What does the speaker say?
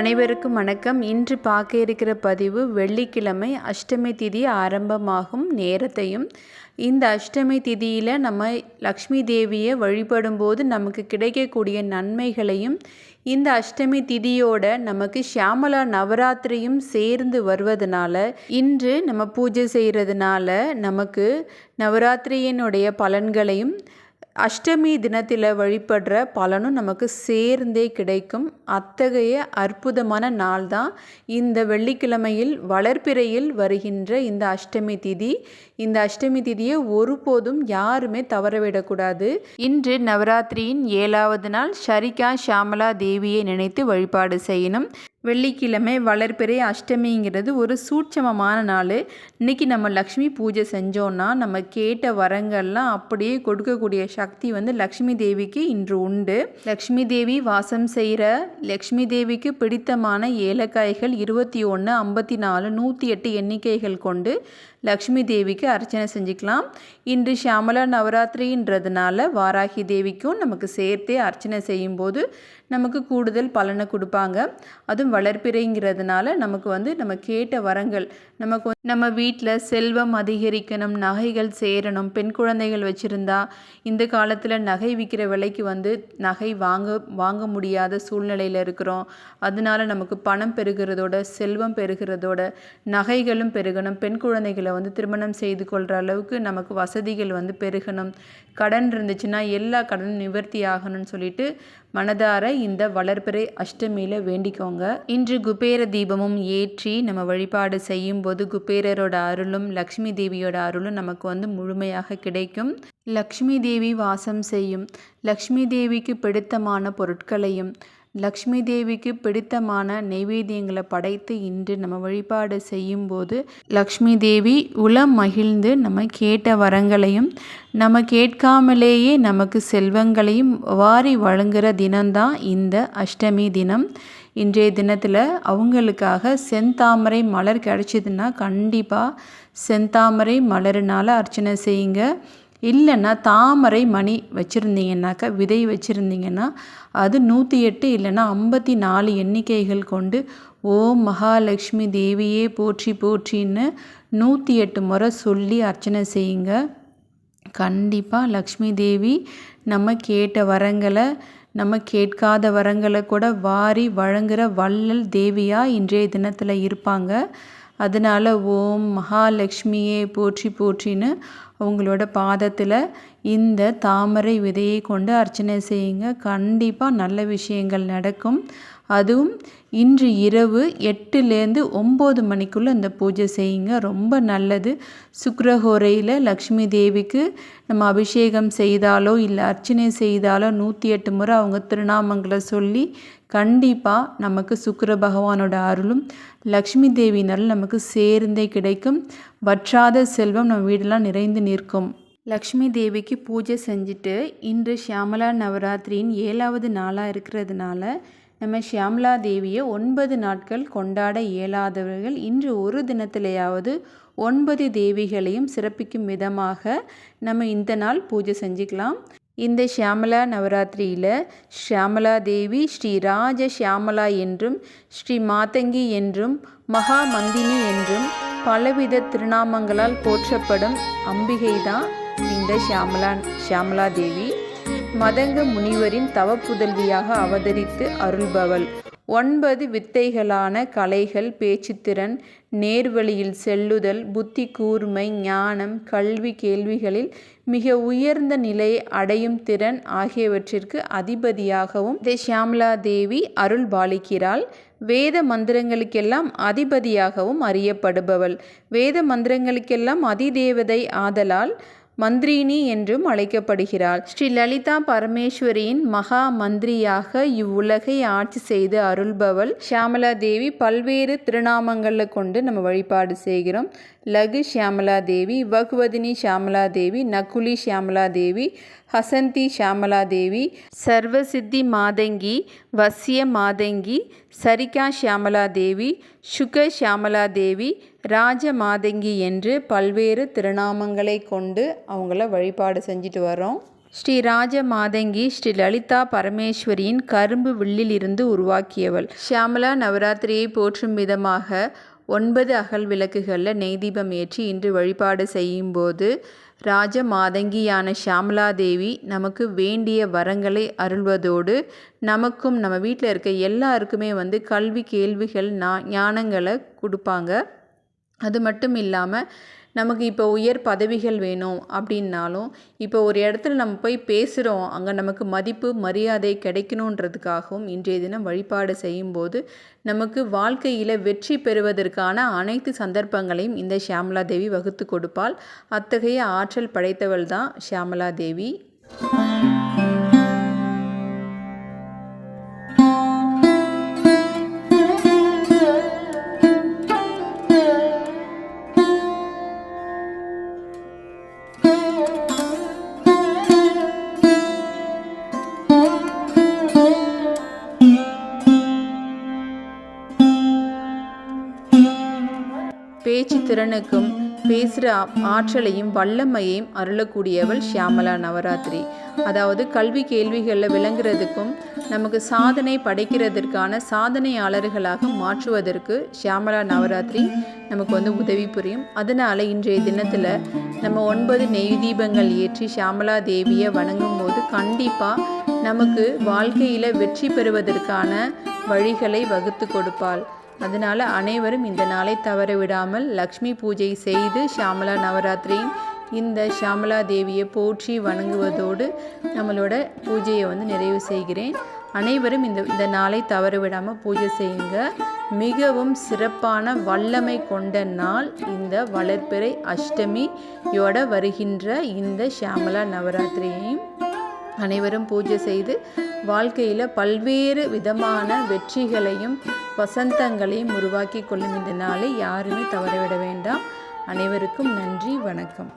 அனைவருக்கும் வணக்கம். இன்று பார்க்க இருக்கிற பதிவு வெள்ளிக்கிழமை அஷ்டமி திதி ஆரம்பமாகும் நேரத்தையும். இந்த அஷ்டமி திதியில் நம்ம லக்ஷ்மி தேவியை வழிபடும்போது நமக்கு கிடைக்கக்கூடிய நன்மைகளையும் இந்த அஷ்டமி திதியோட நமக்கு ஷியாமலா நவராத்திரியும் சேர்ந்து வருவதனால இன்று நம்ம பூஜை செய்கிறதுனால நமக்கு நவராத்திரியினுடைய பலன்களையும் அஷ்டமி தினத்தில் வழிபடுற பலனும் நமக்கு சேர்ந்தே கிடைக்கும். அத்தகைய அற்புதமான நாள் தான் இந்த வெள்ளிக்கிழமையில் வளர்ப்பிறையில் வருகின்ற இந்த அஷ்டமி திதி. இந்த அஷ்டமி திதியை ஒருபோதும் யாருமே தவறவிடக்கூடாது. இன்று நவராத்திரியின் ஏழாவது நாள் ஷரிகா ஷாமலா தேவியை நினைத்து வழிபாடு செய்யணும். வெள்ளிக்கிழமை வளர்பிறை அஷ்டமிங்கிறது ஒரு சூட்சமமான நாள். இன்றைக்கி நம்ம லக்ஷ்மி பூஜை செஞ்சோன்னா நம்ம கேட்ட வரங்கள்லாம் அப்படியே கொடுக்கக்கூடிய சக்தி வந்து லக்ஷ்மி தேவிக்கு இன்று உண்டு. லக்ஷ்மி தேவி வாசம் செய்கிற லக்ஷ்மி தேவிக்கு பிடித்தமான ஏலக்காய்கள் இருபத்தி ஒன்று ஐம்பத்தி நாலு நூற்றி எட்டு எண்ணிக்கைகள் கொண்டு லக்ஷ்மி தேவிக்கு அர்ச்சனை செஞ்சுக்கலாம். இன்று ஷியாமலா நவராத்திரின்றதுனால வாராகி தேவிக்கும் நமக்கு சேர்த்தே அர்ச்சனை செய்யும்போது நமக்கு கூடுதல் பலனை கொடுப்பாங்க. அதுவும் வளர்ப்பிறைங்கிறதுனால நமக்கு வந்து நம்ம கேட்ட வரங்கள் நமக்கு நம்ம வீட்டில் செல்வம் அதிகரிக்கணும் நகைகள் சேரணும் பெண் குழந்தைகள் வச்சுருந்தா இந்த காலத்தில் நகை விற்கிற விலைக்கு வந்து நகை வாங்க வாங்க முடியாத சூழ்நிலையில் இருக்கிறோம். அதனால நமக்கு பணம் பெருகிறதோட செல்வம் பெருகிறதோட நகைகளும் பெருகணும். பெண் குழந்தைகளை வந்து திருமணம் செய்து கொள்கிற அளவுக்கு நமக்கு வசதிகள் வந்து பெருகணும். கடன் இருந்துச்சுன்னா எல்லா கடனும் நிவர்த்தி ஆகணும்னு சொல்லிட்டு மனதார இந்த வளர்பிறை அஷ்டமியில் வேண்டிக்கோங்க. இன்று குபேர தீபமும் ஏற்றி நம்ம வழிபாடு செய்யும்போது குபேரரோட அருளும் லக்ஷ்மி தேவியோட அருளும் நமக்கு வந்து முழுமையாக கிடைக்கும். லக்ஷ்மி தேவி வாசம் செய்யும். லக்ஷ்மி தேவிக்கு பிடித்தமான பொருட்களையும் லக்ஷ்மி தேவிக்கு பிடித்தமான நெய்வேத்தியங்களை படைத்து இன்று நம்ம வழிபாடு செய்யும்போது லக்ஷ்மி தேவி உளம் மகிழ்ந்து நம்ம கேட்ட வரங்களையும் நம்ம கேட்காமலேயே நமக்கு செல்வங்களையும் வாரி வழங்குகிற தினம்தான் இந்த அஷ்டமி தினம். இன்றைய தினத்தில் அவங்களுக்காக செந்தாமரை மலர் கிடச்சிதுன்னா கண்டிப்பாக செந்தாமரை மலர்னால் அர்ச்சனை செய்யுங்க. இல்லைன்னா தாமரை மணி வச்சுருந்தீங்கன்னாக்கா விதை வச்சுருந்தீங்கன்னா அது நூற்றி எட்டு இல்லைன்னா ஐம்பத்தி நாலு எண்ணிக்கைகள் கொண்டு ஓம் மகாலட்சுமி தேவியே போற்றி போற்றின்னு நூற்றி எட்டு முறை சொல்லி அர்ச்சனை செய்யுங்க. கண்டிப்பாக லக்ஷ்மி தேவி நம்ம கேட்ட வரங்களை நம்ம கேட்காத வரங்களை கூட வாரி வழங்குகிற வள்ளல் தேவியாக இன்றைய தினத்தில் இருப்பாங்க. அதனால் ஓம் மகாலட்சுமியே போற்றி போற்றின்னு உங்களோட பாதத்தில் இந்த தாமரை விதையை கொண்டு அர்ச்சனை செய்யுங்க. கண்டிப்பாக நல்ல விஷயங்கள் நடக்கும். அதுவும் இன்று இரவு எட்டுலேருந்து ஒம்பது மணிக்குள்ளே இந்த பூஜை செய்யுங்க. ரொம்ப நல்லது. சுக்ரஹோரையில் லக்ஷ்மி தேவிக்கு நம்ம அபிஷேகம் செய்தாலோ இல்லை அர்ச்சனை செய்தாலோ நூற்றி எட்டு முறை அவங்க திருநாமங்களை சொல்லி கண்டிப்பாக நமக்கு சுக்கர பகவானோட அருளும் லக்ஷ்மி தேவினாலும் நமக்கு சேர்ந்தே கிடைக்கும். வற்றாத செல்வம் நம்ம வீடெல்லாம் நிறைந்து நிற்கும். லக்ஷ்மி தேவிக்கு பூஜை செஞ்சுட்டு இன்று ஷியாமலா நவராத்திரியின் ஏழாவது நாளாக இருக்கிறதுனால நம்ம ஷியாமலா தேவியை ஒன்பது நாட்கள் கொண்டாட இயலாதவர்கள் இன்று ஒரு தினத்திலேயாவது ஒன்பது தேவிகளையும் சிறப்பிக்கும் விதமாக நம்ம இந்த நாள் பூஜை செஞ்சுக்கலாம். இந்த ஷியாமலா நவராத்திரியில் ஷியாமலா தேவி ஸ்ரீ ராஜ ஷியாமலா என்றும் ஸ்ரீ மாதங்கி என்றும் மகா மந்தினி என்றும் பலவித திருநாமங்களால் போற்றப்படும் அம்பிகை தான் இந்த ஷியாமலா ஷியாமலா தேவி மதங்க முனிவரின் தவப்புதல்வியாக அவதரித்து அருள்பவள். ஒன்பது வித்தைகளான கலைகள் பேச்சுத்திறன் நேர்வழியில் செல்லுதல் புத்தி கூர்மை ஞானம் கல்வி கேள்விகளில் மிக உயர்ந்த நிலையை அடையும் திறன் ஆகியவற்றிற்கு அதிபதியாகவும் தி தேவி அருள் பாலிக்கிறாள். வேத மந்திரங்களுக்கெல்லாம் அதிபதியாகவும் அறியப்படுபவள். வேத மந்திரங்களுக்கெல்லாம் அதிதேவதை ஆதலால் மந்திரினி என்றும் அழைக்கப்படுகிறாள். ஸ்ரீ லலிதா பரமேஸ்வரியின் மகா மந்திரியாக இவ்வுலகை ஆட்சி செய்து அருள்பவள். ஷியாமலா தேவி பல்வேறு திருநாமங்களை கொண்டு நம்ம வழிபாடு செய்கிறோம். லகு ஷியாமலா தேவி பகவதினி ஷியாமலா தேவி நகுலி ஷியாமலா தேவி ஹசந்தி ஷியாமலா தேவி சர்வசித்தி மாதங்கி வசிய மாதங்கி சரிகா ஷியாமலா தேவி சுக ஷியாமலா தேவி ராஜ மாதங்கி என்று பல்வேறு திருநாமங்களை கொண்டு அவங்கள வழிபாடு செஞ்சுட்டு வரோம் ஸ்ரீ ராஜ மாதங்கி ஸ்ரீ லலிதா பரமேஸ்வரியின் கரும்பு வில்லிலிருந்து உருவாக்கியவள். ஷியாமலா நவராத்திரியை போற்றும் விதமாக ஒன்பது அகல் விளக்குகளில் நெய் தீபம் ஏற்றி இன்று வழிபாடு செய்யும்போது ராஜ மாதங்கியான ஷியாமலாதேவி நமக்கு வேண்டிய வரங்களை அருள்வதோடு நமக்கும் நம்ம வீட்டில் இருக்க எல்லாருக்குமே வந்து கல்வி கேள்விகள் ஞானங்களை கொடுப்பாங்க. அது மட்டும் இல்லாமல் நமக்கு இப்போ உயர் பதவிகள் வேணும் அப்படின்னாலும் இப்போ ஒரு இடத்துல நம்ம போய் பேசுகிறோம் அங்கே நமக்கு மதிப்பு மரியாதை கிடைக்கணுன்றதுக்காகவும் இன்றைய தினம் வழிபாடு செய்யும்போது நமக்கு வாழ்க்கையில் வெற்றி பெறுவதற்கான அனைத்து சந்தர்ப்பங்களையும் இந்த ஷியாமலா தேவி வகுத்து கொடுப்பாள். அத்தகைய ஆற்றல் படைத்தவள் தான் ஷியாமலா தேவி. பேச்சு திறனுக்கும் பேசுகிற ஆற்றலையும் வல்லமையையும் அருளக்கூடியவள் ஷியாமலா நவராத்திரி. அதாவது கல்வி கேள்விகளில் விளங்குறதுக்கும் நமக்கு சாதனை படைக்கிறதற்கான சாதனையாளர்களாக மாற்றுவதற்கு ஷியாமலா நவராத்திரி நமக்கு வந்து உதவி புரியும். அதனால் இன்றைய தினத்தில் நம்ம ஒன்பது நெய் தீபங்கள் ஏற்றி ஷியாமலா தேவியை வணங்கும் போது கண்டிப்பாக நமக்கு வாழ்க்கையில் வெற்றி பெறுவதற்கான வழிகளை வகுத்து கொடுப்பாள். அதனால் அனைவரும் இந்த நாளை தவற விடாமல் லக்ஷ்மி பூஜை செய்து ஷியாமலா நவராத்திரியின் இந்த ஷியாமலா தேவியை போற்றி வணங்குவதோடு நம்மளோட பூஜையை வந்து நிறைவு செய்கிறேன். அனைவரும் இந்த இந்த நாளை தவற விடாமல் பூஜை செய்யுங்க. மிகவும் சிறப்பான வல்லமை கொண்ட நாள் இந்த வளர்ப்பிறை அஷ்டமியோட வருகின்ற இந்த ஷியாமலா நவராத்திரியையும் அனைவரும் பூஜை செய்து வாழ்க்கையில் பல்வேறு விதமான வெற்றிகளையும் வசந்தங்களையும் உருவாக்கி கொள்ளும் இந்த நாளை யாருமே தவறவிட வேண்டாம். அனைவருக்கும் நன்றி வணக்கம்.